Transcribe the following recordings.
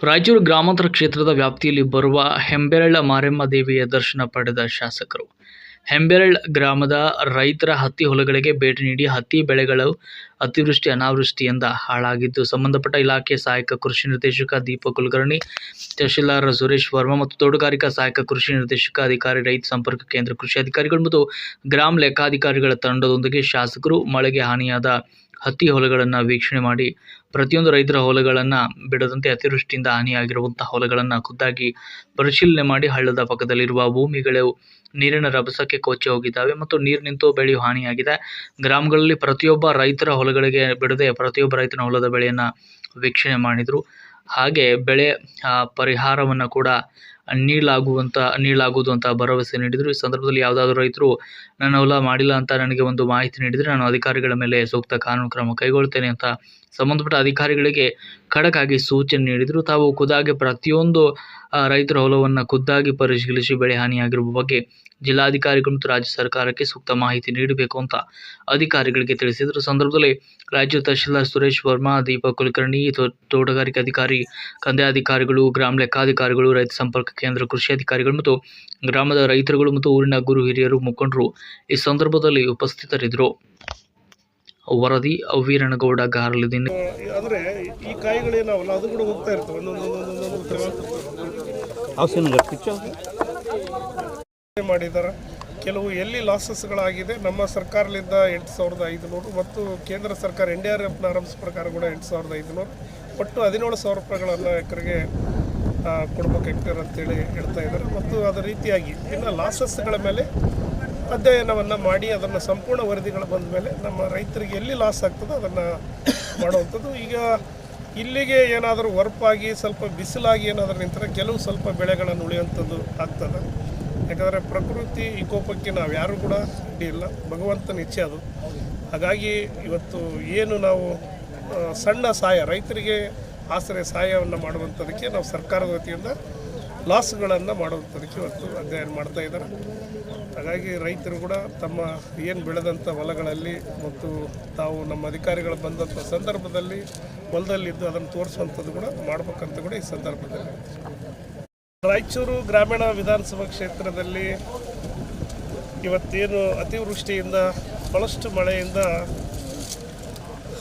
ರಾಯಚೂರು ಗ್ರಾಮಾಂತರ ಕ್ಷೇತ್ರದ ವ್ಯಾಪ್ತಿಯಲ್ಲಿ ಬರುವ ಹೆಂಬೆರಳ ಮಾರಮ್ಮ ದೇವಿಯ ದರ್ಶನ ಪಡೆದ ಶಾಸಕರು. ಹೆಂಬೆರಳ್ ಗ್ರಾಮದ ರೈತರ ಹತ್ತಿ ಹೊಲಗಳಿಗೆ ಭೇಟಿ ನೀಡಿ ಹತ್ತಿ ಬೆಳೆಗಳು ಅತಿವೃಷ್ಟಿ ಅನಾವೃಷ್ಟಿಯಿಂದ ಹಾಳಾಗಿದ್ದು, ಸಂಬಂಧಪಟ್ಟ ಇಲಾಖೆ ಸಹಾಯಕ ಕೃಷಿ ನಿರ್ದೇಶಕ ದೀಪಕ್ ಕುಲಕರ್ಣಿ, ತಹಶೀಲ್ದಾರ್ ಸುರೇಶ್ ವರ್ಮಾ ಮತ್ತು ತೋಟಗಾರಿಕಾ ಸಹಾಯಕ ಕೃಷಿ ನಿರ್ದೇಶಕ ಅಧಿಕಾರಿ ರೈತ ಸಂಪರ್ಕ ಕೇಂದ್ರ ಕೃಷಿ ಅಧಿಕಾರಿಗಳು ಮತ್ತು ಗ್ರಾಮ ಲೆಕ್ಕಾಧಿಕಾರಿಗಳ ತಂಡದೊಂದಿಗೆ ಶಾಸಕರು ಮಳೆಗೆ ಹಾನಿಯಾದ ಹತ್ತಿ ಹೊಲಗಳನ್ನು ವೀಕ್ಷಣೆ ಮಾಡಿ ಪ್ರತಿಯೊಂದು ರೈತರ ಹೊಲಗಳನ್ನು ಬಿಡದಂತೆ ಅತಿವೃಷ್ಟಿಯಿಂದ ಹಾನಿಯಾಗಿರುವಂತಹ ಹೊಲಗಳನ್ನು ಖುದ್ದಾಗಿ ಪರಿಶೀಲನೆ ಮಾಡಿ ಹಳ್ಳದ ಪಕ್ಕದಲ್ಲಿರುವ ಭೂಮಿಗಳು, ನೀರಿನ ರಭಸಕ್ಕೆ ಕೊಚ್ಚಿ ಹೋಗಿದ್ದಾವೆ ಮತ್ತು ನೀರು ನಿಂತು ಬೆಳೆಯು ಹಾನಿಯಾಗಿದೆ. ಗ್ರಾಮಗಳಲ್ಲಿ ಪ್ರತಿಯೊಬ್ಬ ರೈತರ ಹೊಲಗಳಿಗೆ ಬಿಡದೆ ಪ್ರತಿಯೊಬ್ಬ ರೈತನ ಹೊಲದ ಬೆಳೆಯನ್ನು ವೀಕ್ಷಣೆ ಮಾಡಿದರು. ಹಾಗೆ ಬೆಳೆ ಪರಿಹಾರವನ್ನು ಕೂಡ ನೀಡಲಾಗುವಂಥ ನೀಡಲಾಗುವುದು ಅಂತ ಭರವಸೆ ನೀಡಿದರು. ಈ ಸಂದರ್ಭದಲ್ಲಿ ಯಾವುದಾದ್ರೂ ರೈತರು, ನನ್ನ ಹೊಲ ಮಾಡಿಲ್ಲ ಅಂತ ನನಗೆ ಒಂದು ಮಾಹಿತಿ ನೀಡಿದರೆ ನಾನು ಅಧಿಕಾರಿಗಳ ಮೇಲೆ ಸೂಕ್ತ ಕಾನೂನು ಕ್ರಮ ಕೈಗೊಳ್ತೇನೆ ಅಂತ ಸಂಬಂಧಪಟ್ಟ ಅಧಿಕಾರಿಗಳಿಗೆ ಖಡಕ್ ಆಗಿ ಸೂಚನೆ ನೀಡಿದರು. ತಾವು ಖುದ್ದಾಗಿ ಪ್ರತಿಯೊಂದು ರೈತರ ಹೊಲವನ್ನು ಖುದ್ದಾಗಿ ಪರಿಶೀಲಿಸಿ ಬೆಳೆ ಹಾನಿಯಾಗಿರುವ ಬಗ್ಗೆ ಜಿಲ್ಲಾಧಿಕಾರಿಗಳು ಮತ್ತು ರಾಜ್ಯ ಸರ್ಕಾರಕ್ಕೆ ಸೂಕ್ತ ಮಾಹಿತಿ ನೀಡಬೇಕು ಅಂತ ಅಧಿಕಾರಿಗಳಿಗೆ ತಿಳಿಸಿದರು. ಸಂದರ್ಭದಲ್ಲಿ ರಾಜ್ಯ ತಹಶೀಲ್ದಾರ್ ಸುರೇಶ್ ವರ್ಮಾ ದೀಪ ಕುಲಕರ್ಣಿ ತೋಟಗಾರಿಕೆ ಅಧಿಕಾರಿ, ಕಂದಾಯ ಅಧಿಕಾರಿಗಳು, ಗ್ರಾಮ ಲೆಕ್ಕಾಧಿಕಾರಿಗಳು, ರೈತ ಸಂಪರ್ಕ ಕೇಂದ್ರ ಕೃಷಿ ಅಧಿಕಾರಿಗಳು ಮತ್ತು ಗ್ರಾಮದ ರೈತರುಗಳು ಮತ್ತು ಊರಿನ ಗುರು ಹಿರಿಯರು, ಮುಖಂಡರು ಈ ಸಂದರ್ಭದಲ್ಲಿ ಉಪಸ್ಥಿತರಿದ್ದರು. ವರದಿ ವೀರನಗೌಡ ಗಾರಲಿದ್ದೀನಿ ಅಂದ್ರೆ ಈ ಕಾಯಿಗಳೇನಾವಲ್ಲ ಅದು ಕೂಡ ಹೋಗ್ತಾ ಇರ್ತವೆ. ಒಂದೊಂದು ಮಾಡಿದ್ದಾರೆ ಕೆಲವು ಎಲ್ಲಿ ಲಾಸಸ್ಗಳಾಗಿದೆ ನಮ್ಮ ಸರ್ಕಾರದಿಂದ ಎಂಟು ಸಾವಿರದ ಐದುನೂರು ಮತ್ತು ಕೇಂದ್ರ ಸರ್ಕಾರ ಎನ್ ಡಿ ಆರ್ ಎಫ್ನ ಆರಂಭಿಸ ಪ್ರಕಾರ ಕೂಡ ಎಂಟು ಸಾವಿರದ ಐದುನೂರು. ಒಟ್ಟು ಹದಿನೇಳು ಸಾವಿರ ರೂಪಾಯಿಗಳನ್ನು ಎಕರೆಗೆ ಕೊಡ್ಬೇಕು ಹೆಕ್ಟೇರ್ ಅಂತೇಳಿ ಹೇಳ್ತಾ ಇದ್ದಾರೆ. ಮತ್ತು ಅದೇ ರೀತಿಯಾಗಿ ಇನ್ನು ಲಾಸಸ್ಗಳ ಮೇಲೆ ಅಧ್ಯಯನವನ್ನು ಮಾಡಿ ಅದನ್ನು ಸಂಪೂರ್ಣ ವರದಿಗಳು ಬಂದ ಮೇಲೆ ನಮ್ಮ ರೈತರಿಗೆ ಎಲ್ಲಿ ಲಾಸ್ ಆಗ್ತದೋ ಅದನ್ನು ಮಾಡುವಂಥದ್ದು. ಈಗ ಇಲ್ಲಿಗೆ ಏನಾದರೂ ವರ್ಪಾಗಿ ಸ್ವಲ್ಪ ಬಿಸಿಲಾಗಿ ಏನಾದರೂ ನಿಂತರೆ ಕೆಲವು ಸ್ವಲ್ಪ ಬೆಳೆಗಳನ್ನು ಉಳಿಯುವಂಥದ್ದು ಆಗ್ತದೆ. ಯಾಕಂದರೆ ಪ್ರಕೃತಿ ವಿಕೋಪಕ್ಕೆ ನಾವು ಯಾರೂ ಕೂಡ ಇಲ್ಲ. ಭಗವಂತನ ಇಚ್ಛೆ ಅದು. ಹಾಗಾಗಿ ಇವತ್ತು ಏನು ನಾವು ಸಣ್ಣ ಸಹಾಯ ರೈತರಿಗೆ ಆಸರೆ ಸಹಾಯವನ್ನು ಮಾಡುವಂಥದಕ್ಕೆ ನಾವು ಸರ್ಕಾರದ ವತಿಯಿಂದ ಲಾಸ್ಗಳನ್ನು ಮಾಡೋದಕ್ಕೆ ಇವತ್ತು ಅಧ್ಯಯನ ಮಾಡ್ತಾ ಇದ್ದಾರೆ. ಹಾಗಾಗಿ ರೈತರು ಕೂಡ ತಮ್ಮ ಏನು ಬೆಳೆದಂಥ ಹೊಲಗಳಲ್ಲಿ ಮತ್ತು ತಾವು ನಮ್ಮ ಅಧಿಕಾರಿಗಳು ಬಂದಂಥ ಸಂದರ್ಭದಲ್ಲಿ ಹೊಲದಲ್ಲಿದ್ದು ಅದನ್ನು ತೋರಿಸುವಂಥದ್ದು ಕೂಡ ಮಾಡಬೇಕಂತ ಕೂಡ ಈ ಸಂದರ್ಭದಲ್ಲಿ. ರಾಯಚೂರು ಗ್ರಾಮೀಣ ವಿಧಾನಸಭಾ ಕ್ಷೇತ್ರದಲ್ಲಿ ಇವತ್ತೇನು ಅತಿವೃಷ್ಟಿಯಿಂದ ಭಾಳಷ್ಟು ಮಳೆಯಿಂದ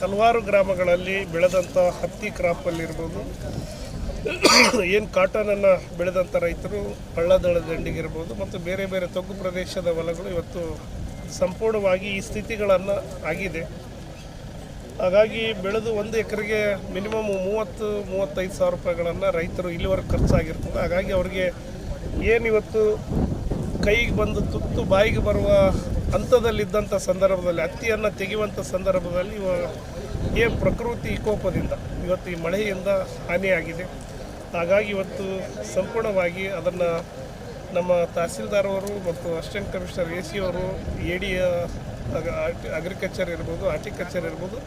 ಹಲವಾರು ಗ್ರಾಮಗಳಲ್ಲಿ ಬೆಳೆದಂಥ ಹತ್ತಿ ಕ್ರಾಪಲ್ಲಿರ್ಬೋದು ಏನು ಕಾಟನನ್ನು ಬೆಳೆದಂಥ ರೈತರು ಹಳ್ಳದಳ ದಂಡಿಗಿರ್ಬೋದು ಮತ್ತು ಬೇರೆ ಬೇರೆ ತಗ್ಗು ಪ್ರದೇಶದ ಹೊಲಗಳು ಇವತ್ತು ಸಂಪೂರ್ಣವಾಗಿ ಈ ಸ್ಥಿತಿಗಳನ್ನು ಆಗಿದೆ. ಹಾಗಾಗಿ ಬೆಳೆದು ಒಂದು ಎಕರೆಗೆ ಮಿನಿಮಮ್ ಮೂವತ್ತು, ಮೂವತ್ತೈದು ಸಾವಿರ ರೂಪಾಯಿಗಳನ್ನು ರೈತರು ಇಲ್ಲಿವರೆಗೆ ಖರ್ಚಾಗಿರ್ತದೆ. ಹಾಗಾಗಿ ಅವರಿಗೆ ಏನಿವತ್ತು ಕೈಗೆ ಬಂದು ತುತ್ತು ಬಾಯಿಗೆ ಬರುವ ಹಂತದಲ್ಲಿದ್ದಂಥ ಸಂದರ್ಭದಲ್ಲಿ, ಹತ್ತಿಯನ್ನು ತೆಗೆಯುವಂಥ ಸಂದರ್ಭದಲ್ಲಿ ಏನು ಪ್ರಕೃತಿ ಕೋಪದಿಂದ ಇವತ್ತು ಈ ಮಳೆಯಿಂದ ಹಾನಿಯಾಗಿದೆ. ಹಾಗಾಗಿ ಇವತ್ತು ಸಂಪೂರ್ಣವಾಗಿ ಅದನ್ನು ನಮ್ಮ ತಹಸೀಲ್ದಾರ್ ಅವರು ಮತ್ತು ಅಸಿಸ್ಟೆಂಟ್ ಕಮಿಷನರ್ ಎ ಸಿ ಅವರು, ಎ ಡಿ ಅಗ್ರಿಕಲ್ಚರ್ ಇರ್ಬೋದು, ಹಾರ್ಟಿಕಲ್ಚರ್ ಇರ್ಬೋದು,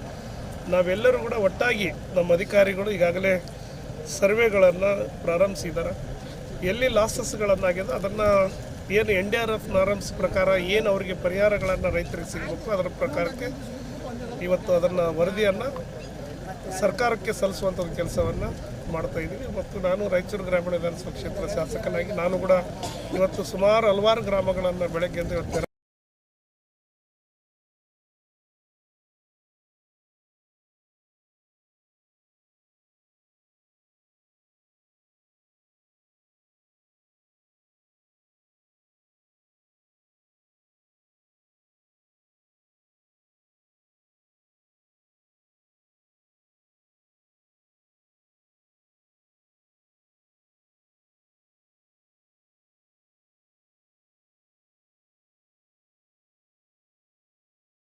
ನಾವೆಲ್ಲರೂ ಕೂಡ ಒಟ್ಟಾಗಿ ನಮ್ಮ ಅಧಿಕಾರಿಗಳು ಈಗಾಗಲೇ ಸರ್ವೆಗಳನ್ನು ಪ್ರಾರಂಭಿಸಿದ್ದಾರೆ ಎಲ್ಲಿ ಲಾಸಸ್ಗಳನ್ನಾಗಿದೆ ಅದನ್ನು ಏನು N D R F norms ಪ್ರಕಾರ ಏನು ಅವರಿಗೆ ಪರಿಹಾರಗಳನ್ನು ರೈತರಿಗೆ ಸಿಗಬೇಕು, ಅದರ ಪ್ರಕಾರಕ್ಕೆ ಇವತ್ತು ಅದನ್ನು ವರದಿಯನ್ನು ಸರ್ಕಾರಕ್ಕೆ ಸಲ್ಲಿಸುವಂಥದ್ದು ಕೆಲಸವನ್ನು ಮಾಡ್ತಾ ಇದ್ದೀವಿ ಮತ್ತು ನಾನು ರಾಯಚೂರು ಗ್ರಾಮೀಣ ವಿಧಾನಸಭಾ ಕ್ಷೇತ್ರ ಶಾಸಕನಾಗಿ ನಾನು ಕೂಡ ಇವತ್ತು ಸುಮಾರು ಹಲವಾರು ಗ್ರಾಮಗಳನ್ನು ಬೆಳಗ್ಗೆಯಿಂದ ಇವತ್ತು